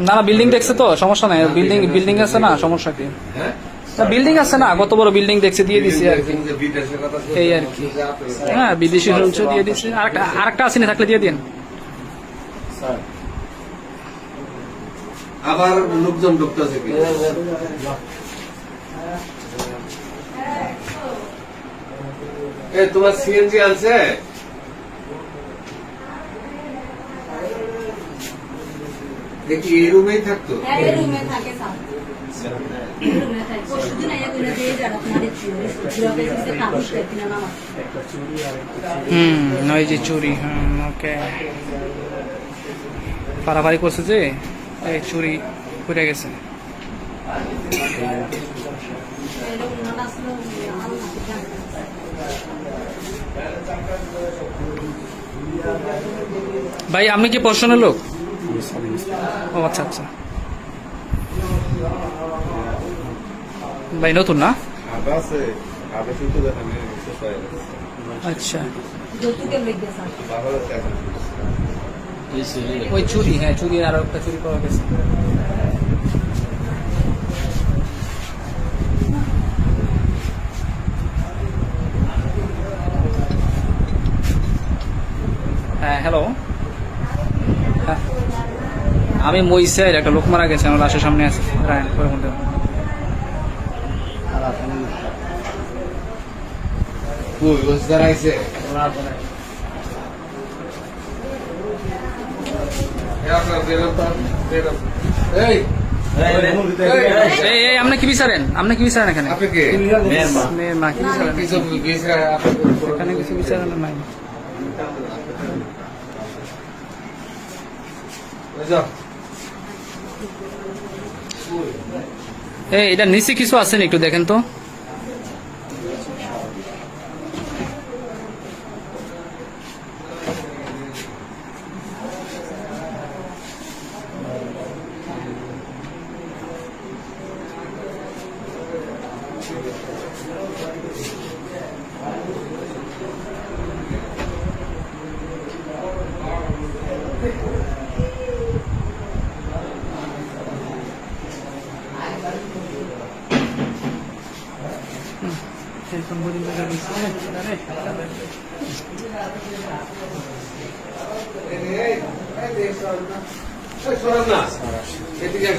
না আর বিল্ডিং দেখছে তো সমস্যা নাই বিল্ডিং বিল্ডিং আছে না সমস্যা কি হ্যাঁ বিল্ডিং আছে না কত বড় বিল্ডিং দেখছে দিয়ে দিছি আর কি এই আর কি। হ্যাঁ বিদেশি শুনছে দিয়ে দিছি আরেকটা আরেকটা আসেনি থাকলে দিয়ে দিন আবার লোকজন ঢুকতেছে এ তোমার সিএনজি আছে দেখি এই রুমেই থাকতো? হ্যাঁ হুম ওই যে চুরি হুম ওকে। পারাপারি করছে যে এই চুরি ঘুরে গেছে। ভাই আপনি কি পড়াশোনার লোক? ও আচ্ছা আচ্ছা। ভাই নতুন না? আচ্ছা। ওই চুরি হ্যাঁ চুরি আর একটা চুরি পাওয়া গেছে। হ্যাঁ হ্যালো। আমি মইসের একটা লোক মারা গেছে আমার লাশের সামনে আছে। রায়ন করে মধ্যে আপনি কি বিচারেন? আপনি কি বিচারেন এখানে? কিছু বিচারেন নাই। এই এটা নিচে কিছু আছে নি একটু দেখেন তো? এই, এই, এই, সম্পর্কিত এদিকে